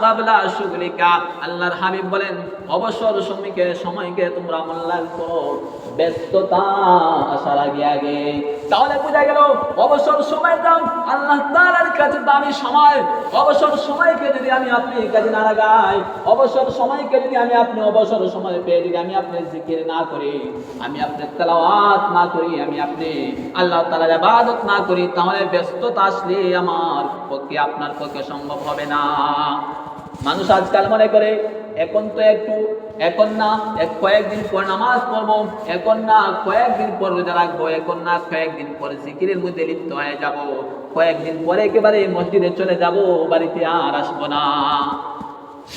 ক্বাবলা শুগলিকা আল্লাহর হাবিব বলেন, অবসর সময়কে সময়কে তোমরা মূল্যায়ন করো, ব্যস্ততা আসার আগে আগে। তাহলে বোঝা গেল, অবসর সময়টা আল্লাহ তাআলার কাছে দামি সময়। অবসর সময়কে যদি আমি আপনি কাজে না লাগাই, অবসর সময়কে যদি আমি আপনি অবসর সময় পেয়ে যদি আমি আপনি জিকির না করি, আমি আপনার তেলাওয়াত না করি, আমি আপনি আল্লাহ তাআলার ইবাদত না করি, তাহলে ব্যস্ততা আসলে আমার পক্ষে, আপনার পক্ষে সম্ভব হবে না। মানুষ আজকাল মনে করে এখন তো একটু, এখন না, এক কয়েকদিন পর নামাজ পড়ব, এখন না কয়েকদিন পর রোজা রাখব, এখন না কয়েকদিন পর জিকিরের মধ্যে লিপ্ত হয়ে যাব, কয়েকদিন পরে একেবারে মসজিদে চলে যাব, বাড়িতে আর আসব না।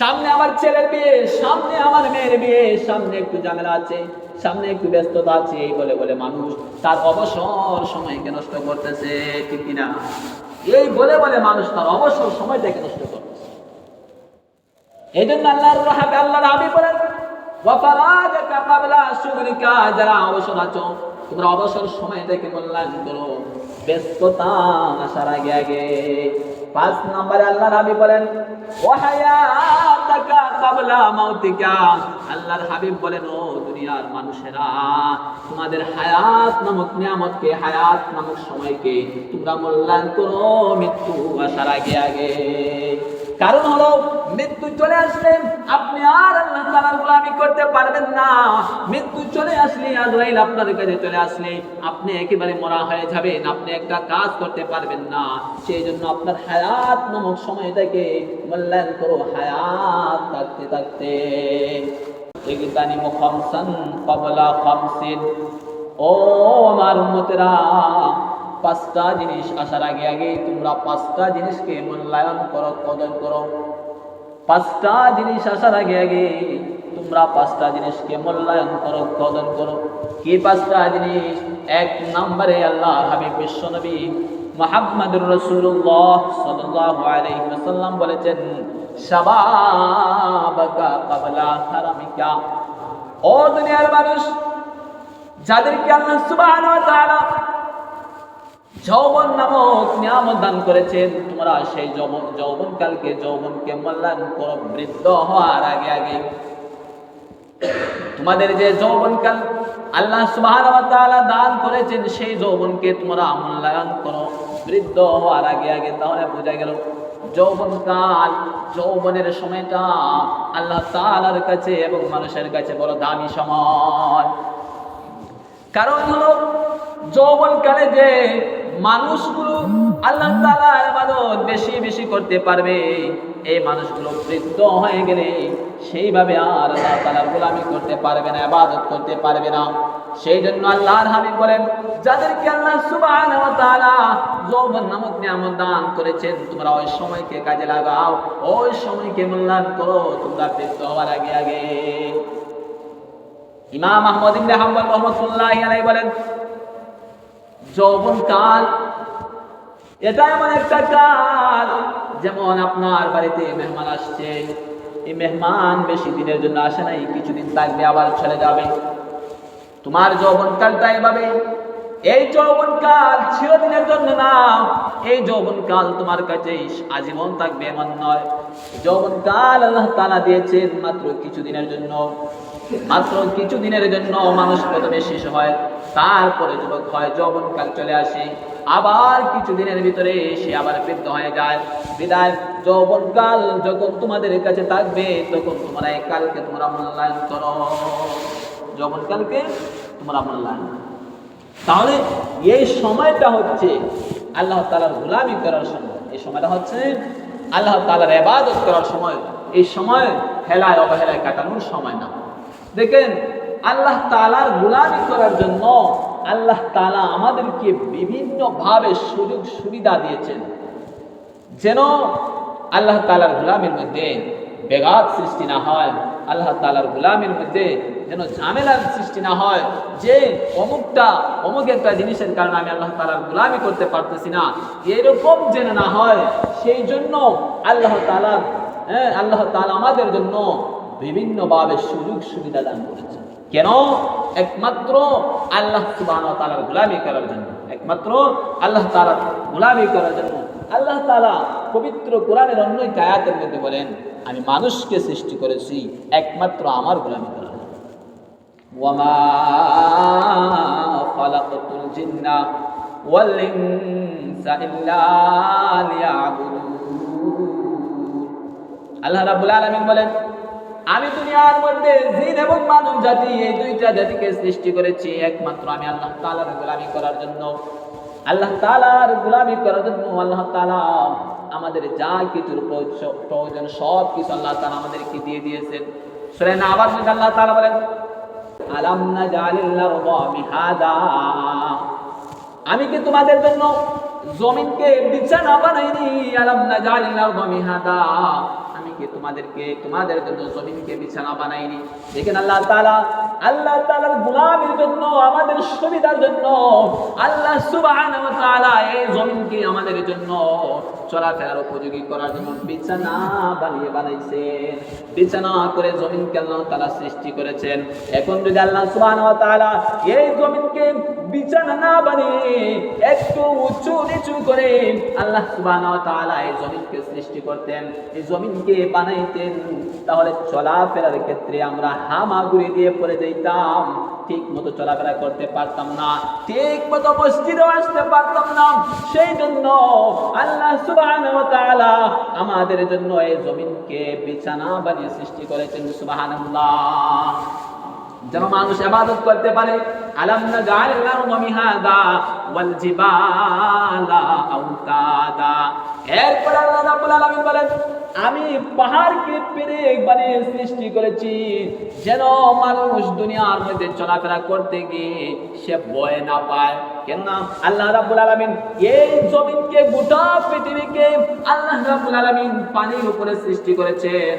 সামনে আমার ছেলের বিয়ে, সামনে আমার মেয়ের বিয়ে, সামনে একটু ঝামেলা আছে, সামনে একটু ব্যস্ততা আছে, এই বলে বলে মানুষ তার অবসর সময়কে নষ্ট করতেছে, ঠিক কিনা? এই বলে বলে মানুষ তার অবসর সময়টাকে নষ্ট করতেছে। এই জন্য আল্লাহর আল্লাহর হাবিব বলেন ক্বাবলা যারা অবসর আছো, তোমরা অবসর সময়টাকে মূল্যায়ন করো। ব্যস্ততা আসার আগে আগে। পাঁচ নম্বরে আল্লাহর বলেন ওয়াহায়াতাকা ক্বাবলা মাউতিকা আল্লাহর হাবিব বলেন, ও দুনিয়ার মানুষেরা, তোমাদের হায়াত নামক নিয়ামতকে, হায়াত নামক সময়কে তোমরা মূল্যায়ন করো মৃত্যু আসার আগে আগে। কারণ হলো, মৃত্যু চলে আসলে আপনি আর আল্লাহ তাআলার গোলামি করতে পারবেন না। মৃত্যু চলে আসলে আজরাইল আপনার কাছে চলে আসলে আপনি একেবারে মরা হয়ে যাবেন, আপনি একটা কাজ করতে পারবেন না। সেই জন্য আপনার হায়াত নামক সময়টাকে মূল্যায়ন করো, হায়াত থাকতে থাকতে। ও আমার উম্মতেরা পাঁচটা জিনিস আসার আগে আগে তোমরা পাঁচটা জিনিসকে মূল্যায়ন করো, কদর করো। পাঁচটা জিনিস আসার আগে আগে তোমরা পাঁচটা জিনিসকে মূল্যায়ন করো, কদর করো। কি পাঁচটা জিনিস? এক নম্বরে আল্লাহ হাবিব বিশ্বনবী মোহাম্মদুর রসুল্লাহ ওয়াসাল্লাম বলেছেন ও দুনিয়ার মানুষ, যাদেরকে আল্লাহ তাআলা যৌবন নামক নিয়ামত দান করেছেন। তোমরা সেই যৌবন যৌবন কালকে যৌবনকে মূল্যায়ন করো, বৃদ্ধ হওয়ার আগে আগে। তোমাদের যে যৌবনকাল আল্লাহ সুবহানাহু ওয়া তাআলা দান করেছেন, সেই যৌবনকে তোমরা মূল্যায়ন করো, বৃদ্ধ হওয়ার আগে আগে। তাহলে বোঝা গেল, যৌবনকাল যৌবনের সময়টা আল্লাহ তাআলার কাছে এবং মানুষের কাছে বড় দামি সময়। কারণ হলো, যৌবনকালে যে মানুষগুলো আল্লাহ ইবাদত বেশি বেশি করতে পারবে। এই মানুষগুলো বৃদ্ধ হয়ে গেলে সেইভাবে আর আল্লাহ তাআলার গোলামি করতে পারবে না ইবাদত করতে পারবে না। সেই জন্য আল্লাহর হাবিব বলেন, যাদেরকে আল্লাহ তাআলা যৌবন নামক নিয়ামত দান করেছেন, তোমরা ওই সময়কে কাজে লাগাও, ওই সময়কে মূল্যায়ন করো, তোমরা বৃদ্ধ হওয়ার আগে আগে। ইমাম আহমদ ইবনে হাম্বল রহমাতুল্লাহি বলেন যৌবন কাল এটা এমন একটা কাল, যেমন আপনার বাড়িতে মেহমান আসছে। এই মেহমান বেশি দিনের জন্য আসে নাই, কিছুদিন থাকবে, আবার চলে যাবে। তোমার যৌবনকালটা এভাবে এই যৌবনকাল চিরদিনের জন্য না, এই যৌবনকাল তোমার কাছে আজীবন থাকবে, এমন নয়। যৌবনকাল আল্লাহ তালা দিয়েছেন মাত্র কিছুদিনের জন্য। মাত্র কিছুদিনের জন্য মানুষ প্রথমে শিশু হয়, তারপরে যুবক হয় যৌবনকাল চলে আসে। আবার কিছুদিনের ভিতরে সে আবার বৃদ্ধ হয়ে যায়। বিদায় যৌবনকাল যখন তোমাদের কাছে থাকবে, তখন তোমরা এই কালকে তোমরা মূল্যায়ন করো। যৌবনকালকে তোমরা মূল্যায়ন। তাহলে এই সময়টা হচ্ছে আল্লাহ তালার গোলামি করার সময়। এই সময়টা হচ্ছে আল্লাহ তালার এবাদত করার সময়। এই সময় হেলায় অবহেলায় কাটানোর সময় না। দেখেন, আল্লাহ তালার গোলামি করার জন্য আল্লাহ তালা আমাদেরকে বিভিন্নভাবে সুযোগ সুবিধা দিয়েছেন। যেন আল্লাহ তালার গোলামের মধ্যে বেগাত সৃষ্টি না হয়, আল্লাহ তালার গোলামের মধ্যে যেন ঝামেলার সৃষ্টি না হয়, যে অমুকটা, অমুক একটা জিনিসের কারণে আমি আল্লাহ তালার গোলামি করতে পারতেছি না, এরকম যেন না হয়, সেই জন্য আল্লাহ তালা হ্যাঁ আল্লাহ তালা আমাদের জন্য বিভিন্নভাবে সুযোগ সুবিধা দান করেছেন। কেন? একমাত্র আল্লাহ সুবাহ তালার গোলামি করার জন্য। একমাত্র আল্লাহ তালার গোলামি করার জন্য। আল্লাহ তালা পবিত্র কোরআনের অন্য একটি আয়াতের মধ্যে বলেন, আমি মানুষকে সৃষ্টি করেছি, একমাত্র আমার গোলামি করার আল্লাহ রাব্বুল আলামিন বলেন আমি দুনিয়ার মধ্যে জিন এবং মানব জাতি, এই দুইটা জাতিকে সৃষ্টি করেছি, একমাত্র আমি আল্লাহ তাআলার গোলামি করার জন্য। আল্লাহ তাআলার গোলামি করার জন্য আল্লাহ তালা আমাদের যা কিছুর প্রয়োজন সব কিছু আল্লাহ তাআলা আমাদেরকে দিয়ে দিয়েছেন। সূরা না আবার মধ্যে আল্লাহ তাআলা বলেন, আলাম মিহাদা? আমি কি তোমাদের জন্য জমিনকে বিছানা বানাইনি? আলাম না জালিল্লাহু মিহাদা? কি তোমাদেরকে, তোমাদের জন্য জমিনকে বিছানা বানাইনি। দেখেন আল্লাহ তালা আল্লাহ তালার গুলামের জন্য, আমাদের সুবিধার জন্য, আল্লাহ সুবহানাহু ওয়া তাআলা এই জমিনকে আমাদের জন্য চলাফেরার উপযোগী করার জন্য বিছানা বানিয়ে বানাইছেন। বিছানা করে জমিনকে আল্লাহ তাআলা সৃষ্টি করেছেন। এখন যদি আল্লাহ সুবহানাহু ওয়া তাআলা এই জমিনকে বিছানা না বানিয়ে একটু উঁচু নিচু করে আল্লাহ সুবহানাহু ওয়া তাআলা এই জমিনকে সৃষ্টি করতেন, এই জমিনকে বানাইতেন, তাহলে চলাফেরার ক্ষেত্রে আমরা হামাগুড়ি দিয়ে পড়ে যেতাম ঠিক মতো চলাফেরা করতে পারতাম না, ঠিক মতো মসজিদেও আসতে পারতাম না। সেই জন্য আল্লাহ তাআলা আমাদের জন্য এই জমিনকে বিছানা বানিয়ে সৃষ্টি করেছেন সুবহানাল্লাহ। যেন মানুষ ইবাদত করতে পারে। আলাম না মিহাদা ওয়াল জিবালা আওতাদা এরপর আল্লাহ রাব্বুল আলামিন বলেন, আমি পাহাড়কে পেরে বানিয়ে সৃষ্টি করেছি, যেন মানুষ দুনিয়ার মধ্যে চলাফেরা করতে গিয়ে সে ভয় না পায়। কেননা আল্লাহ রাব্বুল আলামিন এই জমিনকে, গোটা পৃথিবীকে আল্লাহ রাব্বুল আলামিন পানির উপরে সৃষ্টি করেছেন।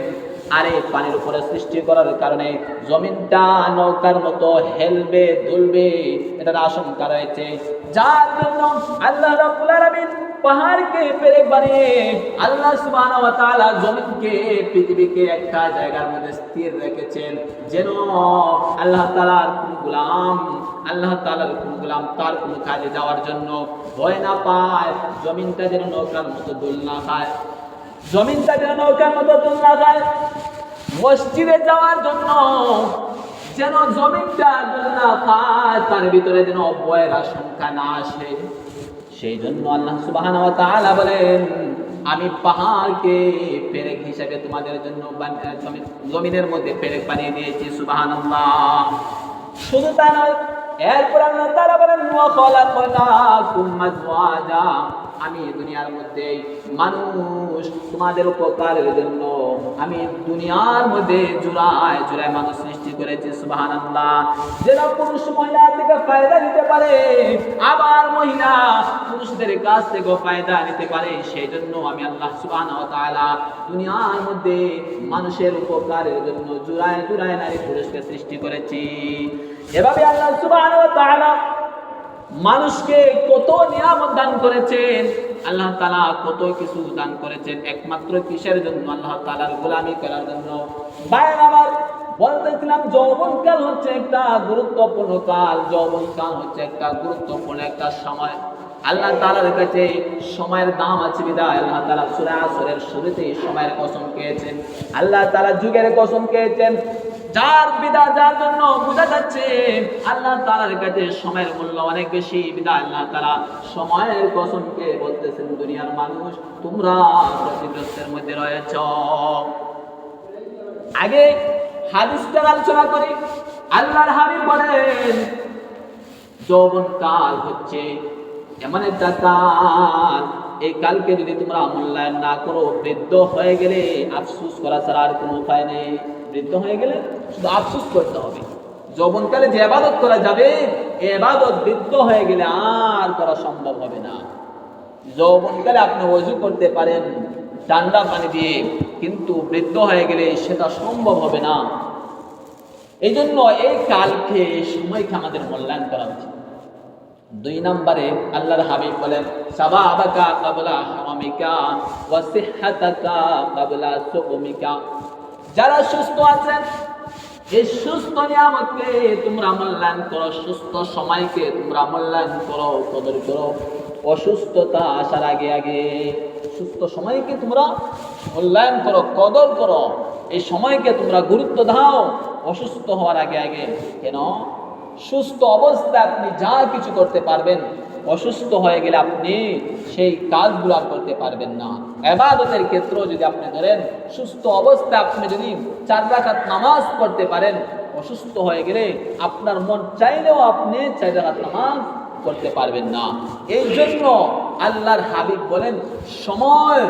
আর এই পানির উপরে সৃষ্টি করার কারণে জমিনটা নৌকার মতো হেলবে, দুলবে, এটার আশঙ্কা রয়েছে। যার জন্য আল্লাহ রাব্বুল আলামিন পাহাড়কে পেরেক বানিয়ে আল্লাহ সুবহানাহু ওয়া তাআলা জমিনকে, পৃথিবীকে একটা জায়গার মধ্যে স্থির রেখেছেন। যেন আল্লাহ তাআলার কোন গোলাম, আল্লাহ তাআলার কোন গোলাম তার কোন কাজে যাওয়ার জন্য ভয় না পায়। জমিনটা যেন নৌকার মতো দোল না খায়। জমিনটা যেন নৌকার মতো তোমরা যায় মসজিদে যাওয়ার জন্য যেন জমিনটা না খায় তার ভিতরে যেন অব্যয়ের আশঙ্কা না আসে। সেই জন্য আল্লাহ তাআলা বলেন, আমি পাহাড়কে পেরেক হিসেবে তোমাদের জন্য জমিনের মধ্যে পেরেক বানিয়ে দিয়েছি, সুবহানাল্লাহ। শুধু তা নয়, এরপর আল্লাহ তাআলা বলেন আমি দুনিয়ার মধ্যে মানুষ তোমাদের উপকারের জন্য, আমি দুনিয়ার মধ্যে জুড়ায় জুড়ায় মানুষ করেছি পুরুষ থেকে ফায়দা নিতে পারে, আবার মহিলা পুরুষদের কাছ ফায়দা নিতে পারে সেই জন্য আমি আল্লাহ তাআলা দুনিয়ার মধ্যে মানুষের উপকারের জন্য জুড়ায় জুড়ায় নারী পুরুষকে সৃষ্টি করেছি। এভাবে আল্লাহ তাআলা মানুষকে কত নিয়ামত দান করেছেন, আল্লাহ তালা কত কিছু দান করেছেন, একমাত্র কিসের জন্য? আল্লাহ তালার গোলামি করার জন্য। আমার বলতেছিলাম যৌবনকাল হচ্ছে একটা গুরুত্বপূর্ণ কাল যৌবনকাল হচ্ছে একটা গুরুত্বপূর্ণ একটা সময়। আল্লাহ তালার কাছে সময়ের দাম আছে বিদায়। আল্লাহ তালা সুরা আসরের শুরুতেই সময়ের কসম খেয়েছেন। আল্লাহ তালা যুগের কসম খেয়েছেন। যার বিদা যার জন্য বোঝা যাচ্ছে, আল্লাহ তালার কাছে সময়ের মূল্য অনেক বেশি। বিদা আল্লাহ তালা সময়ের কসমকে বলতেছেন, দুনিয়ার মানুষ, তোমরা ক্ষতিগ্রস্তের মধ্যে রয়েছ। আগে হাদিসটার আলোচনা করি। আল্লাহর হাবিব বলেন, যৌবন কাল হচ্ছে এমন একটা কাল। এই কালকে যদি তোমরা মূল্যায়ন না করো, বৃদ্ধ হয়ে গেলে আফসুস করা ছাড়া আর কোনো উপায় নেই। বৃদ্ধ হয়ে গেলে শুধু আফসুস করতে হবে। যৌবনকালে যে আবাদত করা যাবে এই আবাদত বৃদ্ধ হয়ে গেলে আর করা সম্ভব হবে না। যৌবনকালে আপনি অজু করতে পারেন। ঠান্ডা পানি দিয়ে কিন্তু বৃদ্ধ হয়ে গেলে সেটা সম্ভব হবে না। এই জন্য এই কালকে এই সময়কে আমাদের মূল্যায়ন করা উচিত। দুই নম্বরে আল্লাহর হাবিব বলেন, সাবাবাকা কাবলা হারামিকা ওয়া সিহহাতাকা কাবলা সুকুমিকা যারা সুস্থ আছেন, এই সুস্থ নিয়ামতকে তোমরা মূল্যায়ন করো, সুস্থ সময়কে তোমরা মূল্যায়ন করো, কদর করো। অসুস্থতা আসার আগে আগে সুস্থ সময়কে তোমরা মূল্যায়ন করো, কদর করো। এই সময়কে তোমরা গুরুত্ব দাও। অসুস্থ হওয়ার আগে আগে। কেন? সুস্থ অবস্থায় আপনি যা কিছু করতে পারবেন, অসুস্থ হয়ে গেলে আপনি সেই কাজগুলো আর করতে পারবেন না। এবাদতের ক্ষেত্রেও যদি আপনি ধরেন, সুস্থ অবস্থায় আপনি যদি চার রাখাত নামাজ পড়তে পারেন, অসুস্থ হয়ে গেলে আপনার মন চাইলেও আপনি চার রাখাত নামাজ করতে পারবেন না। এই জন্য আল্লাহর হাবিব বলেন, সময়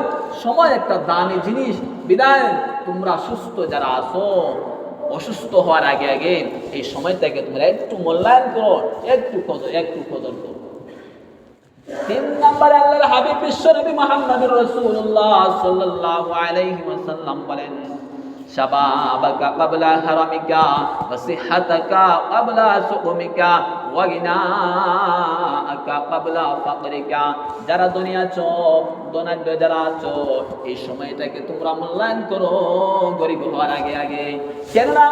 সময় একটা দামি জিনিস। বিদায়, তোমরা সুস্থ যারা আছো, অসুস্থ হওয়ার আগে আগে এই সময়টাকে তোমরা একটু মূল্যায়ন করো, একটু কদর একটু কদর তিন নম্বরে আল্লাহর হাবিব বিশ্বনবী মুহাম্মদুর রাসূলুল্লাহ সাল্লাল্লাহু আলাইহি ওয়াসাল্লাম বলেন শাবাবাকা قبل هرمك وصحتك قبل سقمك সুকুমিকা قبل فقرك. যারা দুনিয়া আছো দোনাঢ্য যারা আছো, এই সময়টাকে তোমরা মূল্যায়ন করো গরিব হওয়ার আগে আগে। কেননা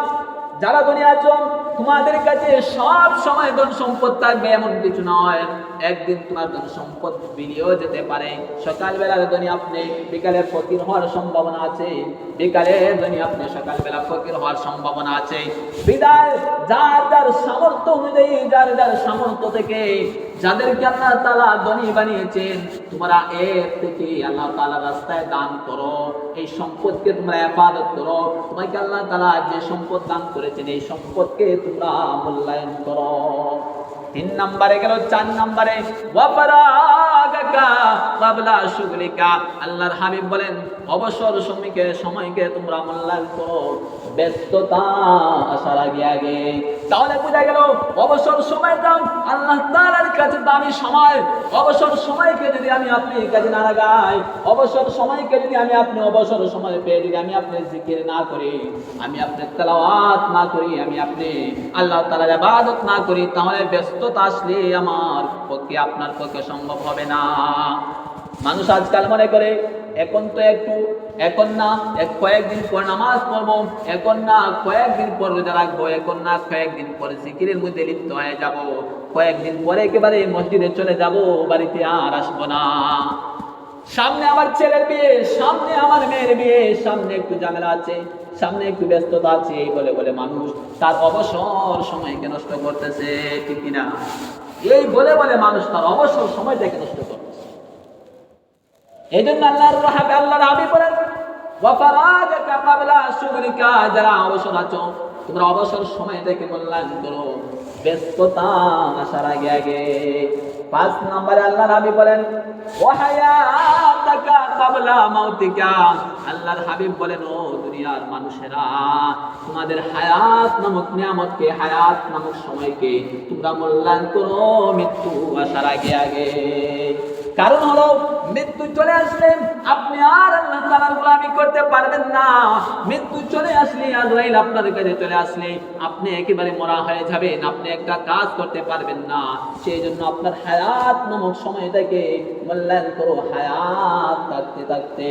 যারা দুনিয়া আছো তোমাদের কাছে সব সময় ধন সম্পদ থাকবে এমন কিছু নয়। একদিন তোমার ধন সম্পদ বেরিয়েও যেতে পারে। সকালবেলার ধনী আপনি বিকালে ফকির হওয়ার সম্ভাবনা আছে। বিকালে ধনী আপনি সকালবেলা ফকির হওয়ার সম্ভাবনা আছে। বিদায়, যার যার সামর্থ্য অনুযায়ী, যার যার সামর্থ্য থেকে যাদেরকে আল্লাহ তালা ধনী বানিয়েছেন, তোমরা এর থেকে আল্লাহ তালা রাস্তায় দান করো, এই সম্পদকে তোমরা এফাদত করো। তোমাকে আল্লাহ তালা যে সম্পদ দান করেছেন, এই সম্পদকে তোমরা মূল্যায়ন করো। তিন নম্বরে গেল, চার নম্বরে আল্লাহর হাবিব বলেন, অবসর সময়কে সময়কে তোমরা মূল্যায়ন করো। ব্যস্ততা আসার আগে আগে তাহলে বোঝা গেল, অবসর সময়টা আল্লাহ তাআলার কাছে দামি সময়। অবসর সময়কে যদি আমি আপনি কাজে না লাগাই, অবসর সময়কে যদি আমি আপনি অবসর সময় পেয়ে যদি আমি আপনি জিকির না করি, আমি আপনার তেলাওয়াত না করি, আমি আপনি আল্লাহ তাআলার ইবাদত না করি, তাহলে ব্যস্ততা আসলে আমার পক্ষে, আপনার পক্ষে সম্ভব হবে না। মানুষ আজকাল মনে করে এখন তো একটু, এখন না, এক কয়েকদিন পর নামাজ পড়ব, এখন না কয়েকদিন পর রোজা রাখব, এখন না কয়েকদিন পরে জিকিরের মধ্যে লিপ্ত হয়ে যাব, কয়েকদিন পরে একেবারে মসজিদে চলে যাব, বাড়িতে আর আসব না। সামনে আমার ছেলের বিয়ে, সামনে আমার মেয়ের বিয়ে, সামনে একটু ঝামেলা আছে, সামনে একটু ব্যস্ততা আছে, এই বলে বলে মানুষ তার অবসর সময়কে নষ্ট করতেছে, ঠিক কিনা? এই বলে বলে মানুষ তার অবসর সময়টাকে নষ্ট করতেছে। এই জন্য আল্লাহর রাহাবে আল্লাহর হাবি বলেন ওয়াফারাগাকা ক্বাবলা শুগরিকা যারা অবসর আছো, তোমরা অবসর সময়টাকে মূল্যায়ন করো, ব্যস্ততা আসার আগে আগে। পাঁচ নম্বরে আল্লাহর হাবিব বলেন ওয়াহায়াতাকা ক্বাবলা মাউতিকা আল্লাহর হাবিব বলেন, ও দুনিয়ার মানুষেরা, তোমাদের হায়াত নামক নিয়ামতকে, হায়াত নামক সময়কে তোমরা মূল্যায়ন করো মৃত্যু আসার আগে আগে। কারণ হলো, মৃত্যু চলে আসলে আপনি আর আল্লাহ গোলামি করতে পারবেন না। মৃত্যু চলে আসলে আজরাইল আপনার কাছে চলে আসলে আপনি একেবারে মরা হয়ে যাবেন, আপনি একটা কাজ করতে পারবেন না। সেই জন্য আপনার হায়াত নামক সময়টাকে মূল্যায়ন করো, হায়াত থাকতে থাকতে।